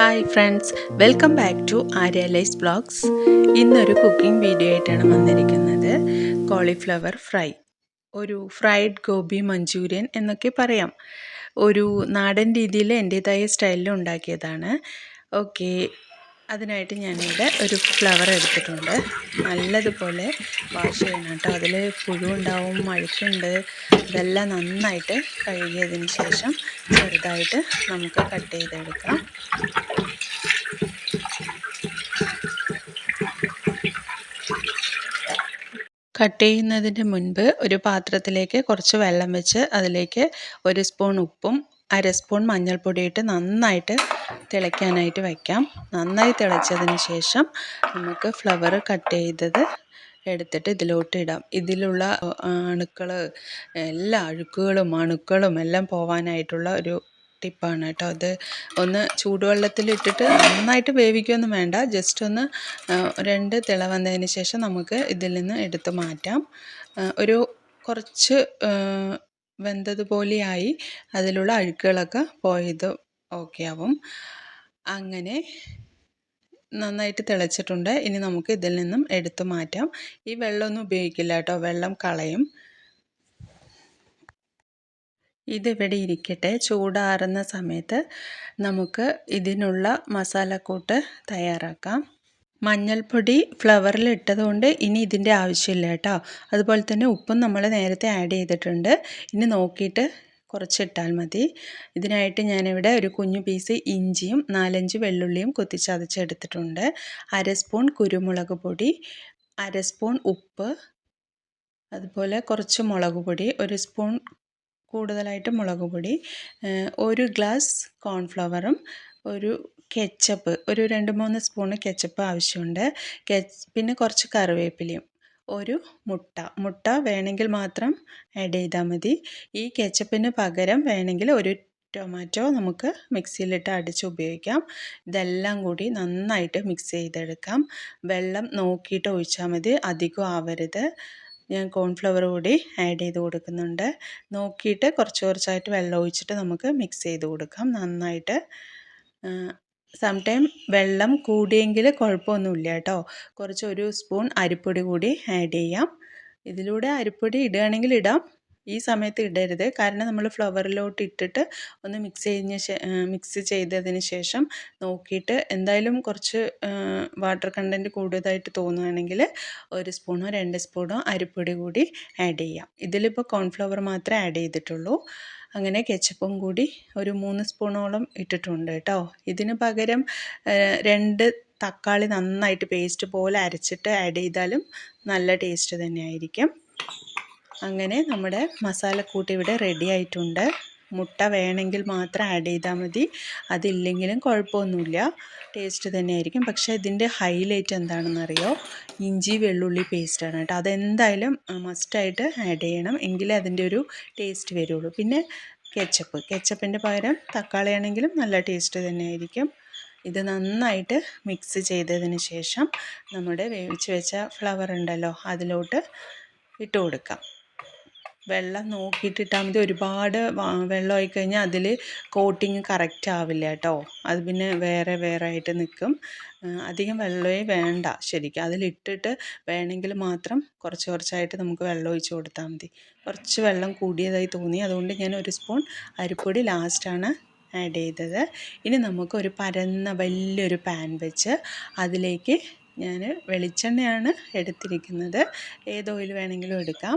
Hi friends welcome back to Arya lies blogs ഇന്നൊരു cooking video ആയിട്ടാണ് വന്നിരിക്കുന്നത്. Cauliflower fry ഒരു ഫ്രൈഡ് ഗോബി മഞ്ചൂരിയൻ എന്നൊക്കെ പറയാം. ഒരു നാടൻ രീതിയിൽ എന്റേതായ സ്റ്റൈലിൽ ഉണ്ടാക്കിയതാണ്. ഓക്കെ അതിനായിട്ട് ഞാനിവിടെ ഒരു ഫ്ലവർ എടുത്തിട്ടുണ്ട്. നല്ലതുപോലെ വാഷ് ചെയ്യണം കേട്ടോ. അതിൽ പുഴുണ്ടാവും മഴക്കുണ്ട്. ഇതെല്ലാം നന്നായിട്ട് കഴുകിയതിന് ശേഷം ചെറുതായിട്ട് നമുക്ക് കട്ട് ചെയ്തെടുക്കാം. കട്ട് ചെയ്യുന്നതിന് മുൻപ് ഒരു പാത്രത്തിലേക്ക് കുറച്ച് വെള്ളം വെച്ച് അതിലേക്ക് ഒരു സ്പൂൺ ഉപ്പും അര സ്പൂൺ മഞ്ഞൾപ്പൊടി ഇട്ട് നന്നായിട്ട് തിളയ്ക്കാനായിട്ട് വയ്ക്കാം നന്നായി തിളച്ചതിന് ശേഷം നമുക്ക് ഫ്ലവർ കട്ട് ചെയ്തത് എടുത്തിട്ട് ഇതിലോട്ട് ഇടാം. ഇതിലുള്ള അണുക്കൾ എല്ലാ അഴുക്കുകളും അണുക്കളും എല്ലാം പോവാനായിട്ടുള്ള ഒരു ടിപ്പാണ് കേട്ടോ. അത് ഒന്ന് ചൂടുവെള്ളത്തിലിട്ടിട്ട് നന്നായിട്ട് വേവിക്കുകയൊന്നും വേണ്ട. ജസ്റ്റ് ഒന്ന് രണ്ട് തിള വന്നതിന് ശേഷം നമുക്ക് ഇതിൽ നിന്ന് എടുത്ത് മാറ്റാം. ഒരു കുറച്ച് വെന്തതുപോലെയായി അതിലുള്ള അഴുക്കുകളൊക്കെ പോയത് ഓക്കെ ആവും. അങ്ങനെ നന്നായിട്ട് തിളച്ചിട്ടുണ്ട്. ഇനി നമുക്ക് ഇതിൽ നിന്നും എടുത്തു മാറ്റാം. ഈ വെള്ളമൊന്നും ഉപയോഗിക്കില്ല കേട്ടോ. വെള്ളം കളയും. ഇതിവിടെ ഇരിക്കട്ടെ. ചൂടാറുന്ന സമയത്ത് നമുക്ക് ഇതിനുള്ള മസാലക്കൂട്ട് തയ്യാറാക്കാം. മഞ്ഞൾപ്പൊടി ഫ്ലവറിൽ ഇട്ടതുകൊണ്ട് ഇനി ഇതിന്റെ ആവശ്യമില്ല കേട്ടോ. അതുപോലെ തന്നെ ഉപ്പും നമ്മൾ നേരത്തെ ആഡ് ചെയ്തിട്ടുണ്ട്. ഇനി നോക്കിയിട്ട് കുറച്ചിട്ടാൽ മതി. ഇതിനായിട്ട് ഞാനിവിടെ ഒരു കുഞ്ഞു പീസ് ഇഞ്ചിയും നാലഞ്ച് വെള്ളുള്ളിയും കുത്തിച്ചതച്ചെടുത്തിട്ടുണ്ട്. അര സ്പൂൺ കുരുമുളക് പൊടി അര സ്പൂൺ ഉപ്പ് അതുപോലെ കുറച്ച് മുളക് പൊടി ഒരു സ്പൂൺ കൂടുതലായിട്ട് മുളക് പൊടി ഒരു ഗ്ലാസ് കോൺഫ്ലവറും ഒരു കെച്ചപ്പ് ഒരു രണ്ട് മൂന്ന് സ്പൂണ് കെച്ചപ്പ് ആവശ്യമുണ്ട്. പിന്നെ കുറച്ച് കറിവേപ്പിലയും ഒരു മുട്ട. മുട്ട വേണമെങ്കിൽ മാത്രം ആഡ് ചെയ്താൽ മതി. ഈ കെച്ചപ്പിന് പകരം വേണമെങ്കിൽ ഒരു ടൊമാറ്റോ നമുക്ക് മിക്സിയിലിട്ട് അടിച്ച് ഉപയോഗിക്കാം. ഇതെല്ലാം കൂടി നന്നായിട്ട് മിക്സ് ചെയ്തെടുക്കാം. വെള്ളം നോക്കിയിട്ട് ഒഴിച്ചാൽ മതി. അധികം ആവരുത്. ഞാൻ കോൺഫ്ലവർ കൂടി ആഡ് ചെയ്ത് കൊടുക്കുന്നുണ്ട്. നോക്കിയിട്ട് കുറച്ച് കുറച്ചായിട്ട് വെള്ളം ഒഴിച്ചിട്ട് നമുക്ക് മിക്സ് ചെയ്ത് കൊടുക്കാം. നന്നായിട്ട് സംടൈം വെള്ളം കൂടിയെങ്കിൽ കുഴപ്പമൊന്നുമില്ല കേട്ടോ. കുറച്ച് ഒരു സ്പൂൺ അരിപ്പൊടി കൂടി ആഡ് ചെയ്യാം. ഇതിലൂടെ അരിപ്പൊടി ഇടുകയാണെങ്കിൽ ഇടാം. ഈ സമയത്ത് ഇടരുത്. കാരണം നമ്മൾ ഫ്ലവറിലോട്ട് ഇട്ടിട്ട് ഒന്ന് മിക്സ് കഴിഞ്ഞ മിക്സ് ചെയ്തതിന് ശേഷം നോക്കിയിട്ട് എന്തായാലും കുറച്ച് വാട്ടർ കണ്ടന്റ് കൂടുതലായിട്ട് തോന്നുകയാണെങ്കിൽ ഒരു സ്പൂണോ രണ്ട് സ്പൂണോ അരിപ്പൊടി കൂടി ആഡ് ചെയ്യാം. ഇതിലിപ്പോൾ കോൺഫ്ലവർ മാത്രമേ ആഡ് ചെയ്തിട്ടുള്ളൂ. അങ്ങനെ കെച്ചപ്പും കൂടി ഒരു മൂന്ന് സ്പൂണോളം ഇട്ടിട്ടുണ്ട് കേട്ടോ. ഇതിന് പകരം രണ്ട് തക്കാളി നന്നായിട്ട് പേസ്റ്റ് പോലെ അരച്ചിട്ട് ആഡ് ചെയ്താലും നല്ല ടേസ്റ്റ് തന്നെയായിരിക്കും. അങ്ങനെ നമ്മുടെ മസാലക്കൂട്ട് ഇവിടെ റെഡി ആയിട്ടുണ്ട്. മുട്ട വേണമെങ്കിൽ മാത്രം ആഡ് ചെയ്താൽ മതി. അതില്ലെങ്കിലും കുഴപ്പമൊന്നുമില്ല. ടേസ്റ്റ് തന്നെയായിരിക്കും. പക്ഷേ ഇതിന്റെ ഹൈലൈറ്റ് എന്താണെന്നറിയോ? ഇഞ്ചി വെള്ളുള്ളി പേസ്റ്റാണ് കേട്ടോ. അതെന്തായാലും മസ്റ്റായിട്ട് ആഡ് ചെയ്യണം. എങ്കിലേ അതിന്റെ ഒരു ടേസ്റ്റ് വരുള്ളൂ. പിന്നെ കെച്ചപ്പ് കെച്ചപ്പിന്റെ പകരം തക്കാളി ആണെങ്കിലും നല്ല ടേസ്റ്റ് തന്നെയായിരിക്കും. ഇത് നന്നായിട്ട് മിക്സ് ചെയ്തതിന് ശേഷം നമ്മുടെ വേവിച്ച് വെച്ച ഫ്ലവർ ഉണ്ടല്ലോ അതിലോട്ട് ഇട്ട് കൊടുക്കാം. വെള്ളം നോക്കിയിട്ടിട്ടാൽ മതി. ഒരുപാട് വെള്ളം ആയിക്കഴിഞ്ഞാൽ അതിൽ കോട്ടിങ് കറക്റ്റ് ആവില്ല കേട്ടോ. അത് പിന്നെ വേറെ വേറെ ആയിട്ട് നിൽക്കും അധികം വെള്ളമേ വേണ്ട ശരിക്കും. അതിലിട്ടിട്ട് വേണമെങ്കിൽ മാത്രം കുറച്ച് കുറച്ചായിട്ട് നമുക്ക് വെള്ളം ഒഴിച്ച് കൊടുത്താൽ മതി. കുറച്ച് വെള്ളം കൂടിയതായി തോന്നി. അതുകൊണ്ട് ഞാൻ ഒരു സ്പൂൺ അരിപ്പൊടി ലാസ്റ്റാണ് ആഡ് ചെയ്തത്. ഇനി നമുക്ക് ഒരു പരന്ന വലിയൊരു പാൻ വെച്ച് അതിലേക്ക് ഞാൻ വെളിച്ചെണ്ണയാണ് എടുത്തിരിക്കുന്നത്. ഏത് ഓയിൽ വേണമെങ്കിലും എടുക്കാം.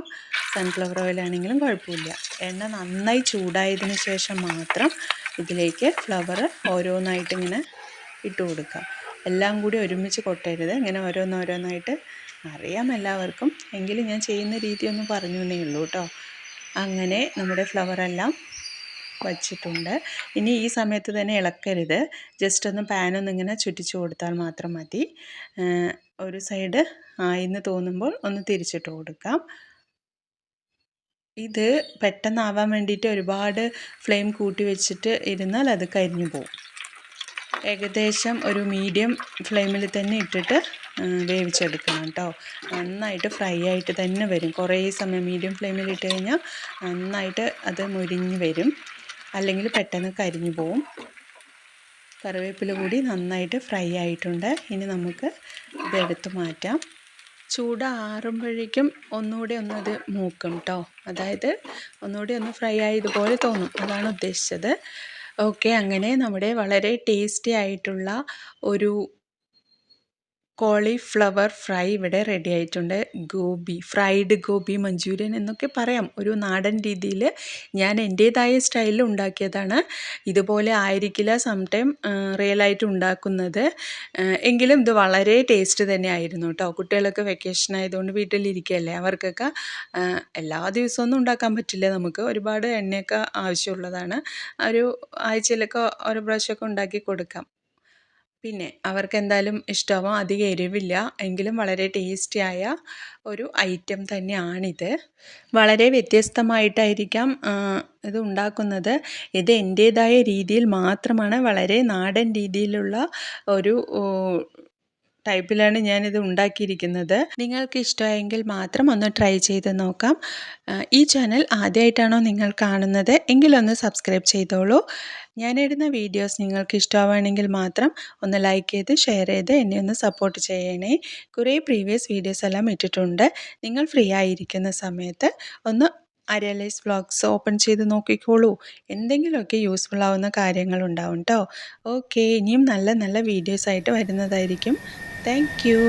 സൺഫ്ലവർ ഓയിലാണെങ്കിലും കുഴപ്പമില്ല. എണ്ണ നന്നായി ചൂടായതിന് ശേഷം മാത്രം ഇതിലേക്ക് ഫ്ലവർ ഓരോന്നായിട്ട് ഇങ്ങനെ ഇട്ട് കൊടുക്കാം എല്ലാം കൂടി ഒരുമിച്ച് കൊട്ടരുത്. ഇങ്ങനെ ഓരോന്നോരോന്നായിട്ട് അറിയാം എല്ലാവർക്കും. എങ്കിലും ഞാൻ ചെയ്യുന്ന രീതി ഒന്ന് പറഞ്ഞു എന്നേ ഉള്ളൂ കേട്ടോ. അങ്ങനെ നമ്മുടെ ഫ്ലവറെല്ലാം വച്ചിട്ടുണ്ട്. ഇനി ഈ സമയത്ത് തന്നെ ഇളക്കരുത്. ജസ്റ്റ് ഒന്ന് പാനൊന്ന് ഇങ്ങനെ ചുറ്റിച്ചു കൊടുത്താൽ മാത്രം മതി. ഒരു സൈഡ് ആയിന്ന് തോന്നുമ്പോൾ ഒന്ന് തിരിച്ചിട്ട് കൊടുക്കാം. ഇത് പെട്ടെന്നാവാൻ വേണ്ടിയിട്ട് ഒരുപാട് ഫ്ലെയിം കൂട്ടി വെച്ചിട്ട് ഇരുന്നാൽ അത് കരിഞ്ഞു പോകും ഏകദേശം ഒരു മീഡിയം ഫ്ലെയിമിൽ തന്നെ ഇട്ടിട്ട് വേവിച്ചെടുക്കണം കേട്ടോ. നന്നായിട്ട് ഫ്രൈ ആയിട്ട് തന്നെ വരും. കുറേ സമയം മീഡിയം ഫ്ലെയിമിൽ ഇട്ട് കഴിഞ്ഞാൽ നന്നായിട്ട് അത് മുരിഞ്ഞ് വരും. അല്ലെങ്കിൽ പെട്ടെന്ന് കരിഞ്ഞു പോവും. കറിവേപ്പില കൂടി നന്നായിട്ട് ഫ്രൈ ആയിട്ടുണ്ട്. ഇനി നമുക്ക് ഇതെടുത്ത് മാറ്റാം. ചൂട് ആറുമ്പോഴേക്കും ഒന്നുകൂടി ഒന്നത് മൂക്കും കേട്ടോ അതായത് ഒന്നുകൂടി ഒന്ന് ഫ്രൈ ആയതുപോലെ തോന്നും. അതാണ് ഉദ്ദേശിച്ചത്. ഓക്കെ അങ്ങനെ നമ്മുടെ വളരെ ടേസ്റ്റി ആയിട്ടുള്ള ഒരു കോളിഫ്ലവർ ഫ്രൈ ഇവിടെ റെഡി ആയിട്ടുണ്ട്. ഗോബി ഫ്രൈഡ് ഗോബി മഞ്ചൂരിയൻ എന്നൊക്കെ പറയാം. ഒരു നാടൻ രീതിയിൽ ഞാൻ എന്റേതായ സ്റ്റൈലിൽ ഉണ്ടാക്കിയതാണ്. ഇതുപോലെ ആയിരിക്കില്ല സം ടൈം റിയലായിട്ട് ഉണ്ടാക്കുന്നത്. എങ്കിലും ഇത് വളരെ ടേസ്റ്റ് തന്നെ ആയിരുന്നു കേട്ടോ കുട്ടികളൊക്കെ വെക്കേഷൻ ആയതുകൊണ്ട് വീട്ടിലിരിക്കുകയല്ലേ അവർക്കൊക്കെ. എല്ലാ ദിവസമൊന്നും ഉണ്ടാക്കാൻ പറ്റില്ല. നമുക്ക് ഒരുപാട് എണ്ണയൊക്കെ ആവശ്യമുള്ളതാണ്. ഒരു ആഴ്ചയിലൊക്കെ ഒരു പ്രാവശ്യമൊക്കെ ഉണ്ടാക്കി കൊടുക്കാം. പിന്നെ അവർക്ക് എന്തായാലും ഇഷ്ടമാവും അധികം എരിവില്ല. എങ്കിലും വളരെ ടേസ്റ്റിയായ ഒരു ഐറ്റം തന്നെയാണിത്. വളരെ വ്യത്യസ്തമായിട്ടായിരിക്കാം ഇത് ഉണ്ടാക്കുന്നത്. ഇത് എന്റേതായ രീതിയിൽ മാത്രമാണ് വളരെ നാടൻ രീതിയിലുള്ള ഒരു ടൈപ്പിലാണ് ഞാനിത് ഉണ്ടാക്കിയിരിക്കുന്നത്. നിങ്ങൾക്ക് ഇഷ്ടമായെങ്കിൽ മാത്രം ഒന്ന് ട്രൈ ചെയ്ത് നോക്കാം. ഈ ചാനൽ ആദ്യമായിട്ടാണോ നിങ്ങൾ കാണുന്നത് എങ്കിലൊന്ന് സബ്സ്ക്രൈബ് ചെയ്തോളൂ. ഞാനിടുന്ന വീഡിയോസ് നിങ്ങൾക്ക് ഇഷ്ടമാവുകയാണെങ്കിൽ മാത്രം ഒന്ന് ലൈക്ക് ചെയ്ത് ഷെയർ ചെയ്ത് എന്നെ ഒന്ന് സപ്പോർട്ട് ചെയ്യണേ. കുറേ പ്രീവിയസ് വീഡിയോസ് എല്ലാം ഇട്ടിട്ടുണ്ട്. നിങ്ങൾ ഫ്രീ ആയിരിക്കുന്ന സമയത്ത് ഒന്ന് അരിയലൈസ് വ്ളോഗ്സ് ഓപ്പൺ ചെയ്ത് നോക്കിക്കോളൂ. എന്തെങ്കിലുമൊക്കെ യൂസ്ഫുൾ ആവുന്ന കാര്യങ്ങളുണ്ടാവും കേട്ടോ ഓക്കെ ഇനിയും നല്ല നല്ല വീഡിയോസ് ആയിട്ട് വരുന്നതായിരിക്കും താങ്ക്